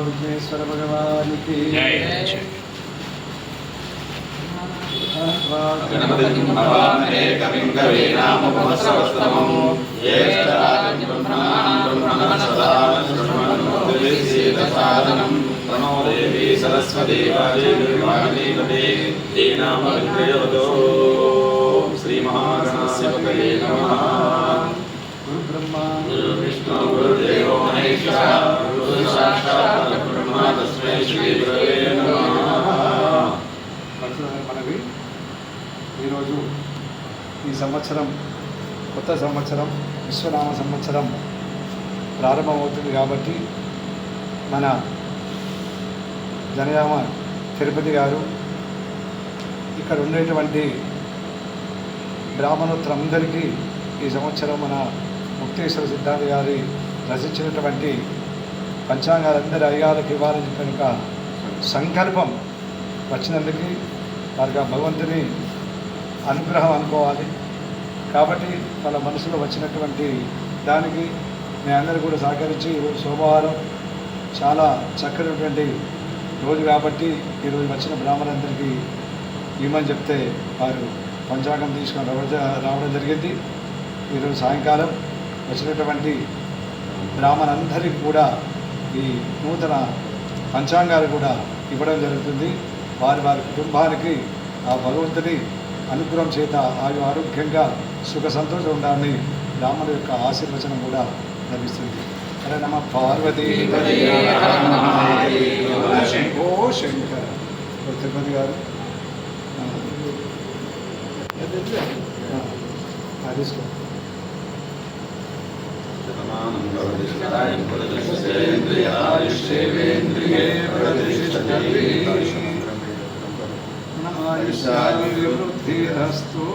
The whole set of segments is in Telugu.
విఘ్నేశ్వర భగవానికి శీతసాదనం ప్రణో దేవీ సరస్వతీ వాజీవాగీపతే దీనామగ్రయోదో శ్రీ మహాగణస్య పతయే నమః మనవి. ఈరోజు ఈ సంవత్సరం కొత్త సంవత్సరం విశ్వనామ సంవత్సరం ప్రారంభమవుతుంది కాబట్టి మన జనయామ తిరుపతి గారు ఇక్కడ ఉండేటువంటి బ్రాహ్మణోత్తరందరికీ ఈ సంవత్సరం మన ముక్తేశ్వర సిద్ధాంతి గారి రచించినటువంటి పంచాంగాలందరి అయ్యాలకు ఇవ్వాలని కనుక సంకల్పం వచ్చినందుకు వారికి భగవంతుని అనుగ్రహం అనుకోవాలి. కాబట్టి వాళ్ళ మనసులో వచ్చినటువంటి దానికి మీ అందరూ కూడా సహకరించి ఈరోజు సోమవారం చాలా చక్కనటువంటి రోజు కాబట్టి ఈరోజు వచ్చిన బ్రాహ్మణులందరికీ ఇవ్వమని చెప్తే వారు పంచాంగం తీసుకొని రావడం రావడం జరిగింది. ఈరోజు సాయంకాలం వచ్చినటువంటి బ్రాహ్మణులందరికీ కూడా ఈ నూతన పంచాంగాలు కూడా ఇవ్వడం జరుగుతుంది వారి వారి కుటుంబానికి ఆ భగవంతుని అనుగ్రహం చేత ఆయు ఆరోగ్యంగా సుఖ సంతోషం ఉండాలని బ్రాహ్మణుల యొక్క ఆశీర్వచనం కూడా లభిస్తుంది అరే నమ పార్వతీ ఓ శంకర్ తిరుపతి గారు అది ఆ, తీసుకో శతమానం భవతి శతాయం పురుషేంద్రియాయుష్యేంద్రియే ప్రతిష్టతి ఆయుష్యాభివృద్ధిరస్తు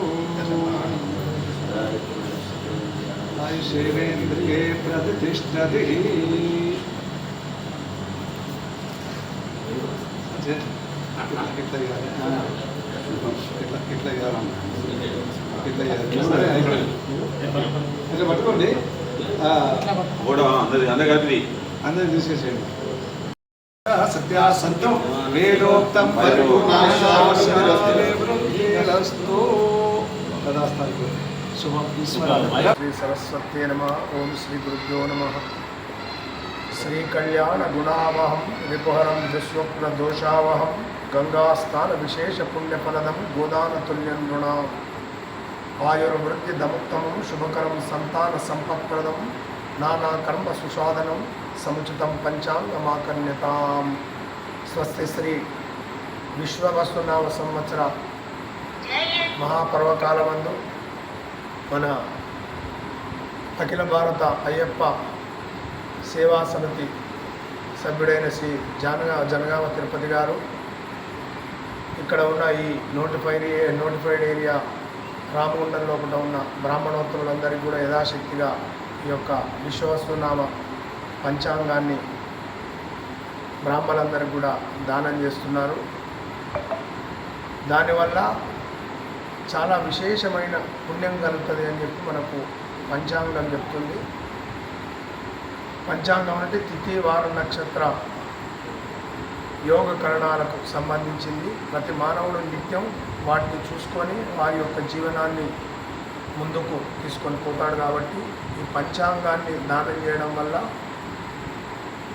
ఆయుషేంద్రియే ప్రతిష్టతి ఇట్లా ఇవ్వాలి. ఆ. ఇట్లా ఇట్లా ఇవ్వాలి. ఇట్లా ఇవ్వాలి. ఇట్లా పట్టుకోండి ఆ, కూడా అందరి వేదోక్తం శుభం. ఈశ్వరాయ శ్రీ సరస్వతే నమ. ఓం శ్రీ గురుభ్యో నమ. శ్రీ కళ్యాణ గుణావహం రిపుహరం దుస్వప్న దోషావహం గంగాస్థాన విశేష పుణ్యఫలదం. గోదాన తుల్యం నృణాం ఆయుర్వృద్ధి దముత్తమం శుభకరం సంతాన సంపత్ప్రదం నానా కర్మ సుసాధనం సముచితం పంచాంగమాకర్ణ్యతాం స్వస్తి శ్రీ విశ్వవసునామ సంవత్సర మహాపర్వకాలమందు మన అఖిల భారత అయ్యప్ప సేవా సమితి సభ్యుడైన శ్రీ జానగా జనగామ తిరుపతి గారు. ఇక్కడ ఉన్న ఈ notified a- notified area Ramagundam లోపల ఉన్న బ్రాహ్మణోత్తములందరికీ కూడా యథాశక్తిగా ఈ యొక్క విశ్వవస్తునామ పంచాంగాన్ని బ్రాహ్మణులందరికీ కూడా దానం చేస్తున్నారు. దానివల్ల చాలా విశేషమైన పుణ్యం కలుగుతుంది అని చెప్పి మనకు పంచాంగం చెప్తుంది. పంచాంగం అంటే తిథి వార నక్షత్ర. యోగ కరణాలకు సంబంధించింది. ప్రతి మానవుడు నిత్యం వాటిని చూసుకొని వారి యొక్క జీవనాన్ని ముందుకు తీసుకొని పోతాడు కాబట్టి ఈ పంచాంగాన్ని దానం చేయడం వల్ల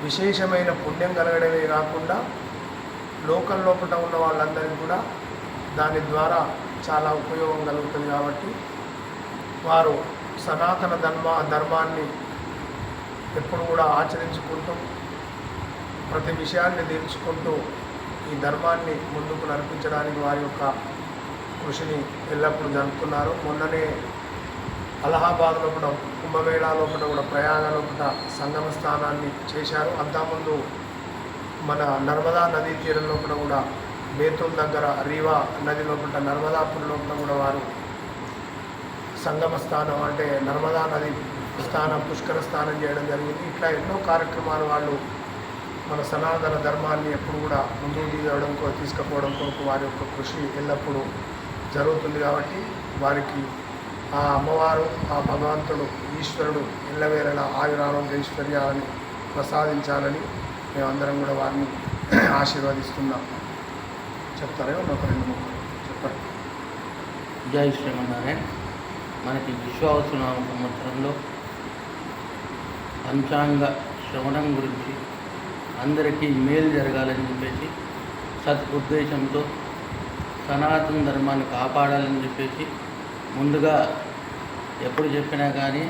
విశేషమైన పుణ్యం కలగడమే కాకుండా లోకల్ లోపల ఉన్న వాళ్ళందరికీ కూడా దాని ద్వారా చాలా ఉపయోగం కలుగుతుంది కాబట్టి వారు సనాతన ధర్మ ధర్మాన్ని ఎప్పుడు కూడా ఆచరించుకుంటూ ప్రతి విషయాన్ని తీర్చుకుంటూ ఈ ధర్మాన్ని ముందుకు నడిపించడానికి వారి యొక్క కృషిని ఎల్లప్పుడూ జరుపుతున్నారు. మొన్ననే అలహాబాద్ లోపల కుంభమేళా లోపల కూడా ప్రయాగ లోపల సంగమ స్థానాన్ని చేశారు. అంతకుముందు మన నర్మదా నదీ తీరం లోపల కూడా బేతుల్ దగ్గర రీవా నది లోపల నర్మదాపురం లోపల కూడా వారు సంగమ స్థానం అంటే నర్మదా నది స్థానం పుష్కర స్నానం చేయడం జరిగింది. ఇట్లా ఎన్నో కార్యక్రమాలు వాళ్ళు మన సనాతన ధర్మాన్ని ఎప్పుడు కూడా ముందుకు తీయడం కో తీసుకుపోవడం కొరకు వారి యొక్క కృషి ఎల్లప్పుడూ జరుగుతుంది కాబట్టి వారికి ఆ అమ్మవారు ఆ భగవంతుడు ఈశ్వరుడు ఇళ్ళవేళలా ఆయురారోగ్య ఐశ్వర్యాలని ప్రసాదించాలని మేమందరం కూడా వారిని ఆశీర్వదిస్తున్నాం. చెప్తారే? ఒక రెండు ముక్కలు చెప్పండి జై శ్రీమన్నారాయణ. మనకి విశ్వావసునామ సంవత్సరంలో పంచాంగ శ్రవణం గురించి అందరికీ మేలు జరగాలని చెప్పేసి సత్ ఉద్దేశంతో సనాతన ధర్మాన్ని కాపాడాలని చెప్పేసి ముందుగా ఎప్పుడు చెప్పినా కానీ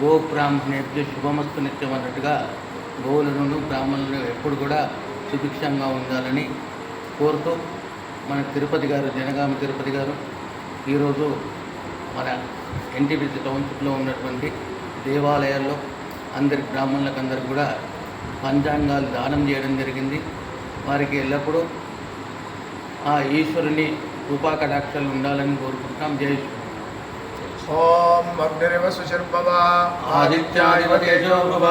గో బ్రాహ్మణేభ్య శుభమస్తు నిత్యం అన్నట్టుగా గోవులను బ్రాహ్మణులను ఎప్పుడు కూడా సుభిక్షంగా ఉండాలని కోరుతూ మన తిరుపతి గారు జనగామ తిరుపతి గారు ఈరోజు మన ఎన్టీపీసీ టౌన్షిప్లో ఉన్నటువంటి దేవాలయాల్లో అందరి బ్రాహ్మణులకు అందరికి కూడా పంచాంగాలు దానం చేయడం జరిగింది. వారికి ఎల్లప్పుడూ ఆ ఈశ్వరుని కటాక్షాలు ఉండాలని కోరుకుంటున్నాం. జై ఓం అగ్నిరివ సుశర్భవ. ఆదిత్యాదివ తేజో భవ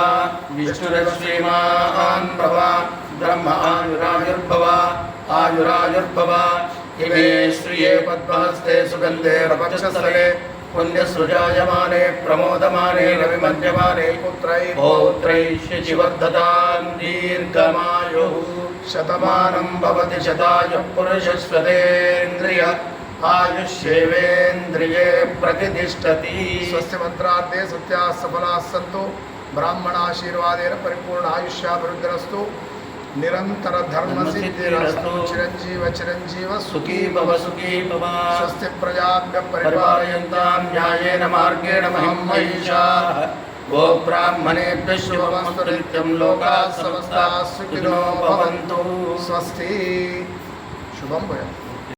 విష్ణురశ్రీమాన్ భవ బ్రహ్మ ఆయురాయుర్భవ. ఆయురాయుర్భవ. ఇమే శ్రియే పద్మహస్తే సుగంధే రపక్షస్థలే పుణ్యసృజాయమానే ప్రమోదమానే రవిమధ్యమానే పుత్రై పౌత్రైష్యచివర్ధతాన్ దీర్ఘమాయు శతమానం భవతి శతాయు పురుషస్వతేంద్రియ ఆయుష్యేవేంద్రియే ప్రతిష్టతి స్వస్తి మంత్రార్థే సత్యా సఫలా సంతు బ్రాహ్మణాశీర్వాదేన పరిపూర్ణ ఆయుష్యాభివృద్ధిరస్తు నిరంతర ధర్మ సిద్ధిరస్తు చిరంజీవ చిరంజీవ సుఖీ భవ సుఖీ భవ స్వస్తి ప్రజాభ్య పరిపాలయంతాం న్యాయేన మార్గేణ మహిం మహిషాః గో బ్రాహ్మణేభ్యः శుభమస్తు నిత్యం లోకాः సమస్తాः సుఖినో భవంతు స్వస్తి శుభం భయం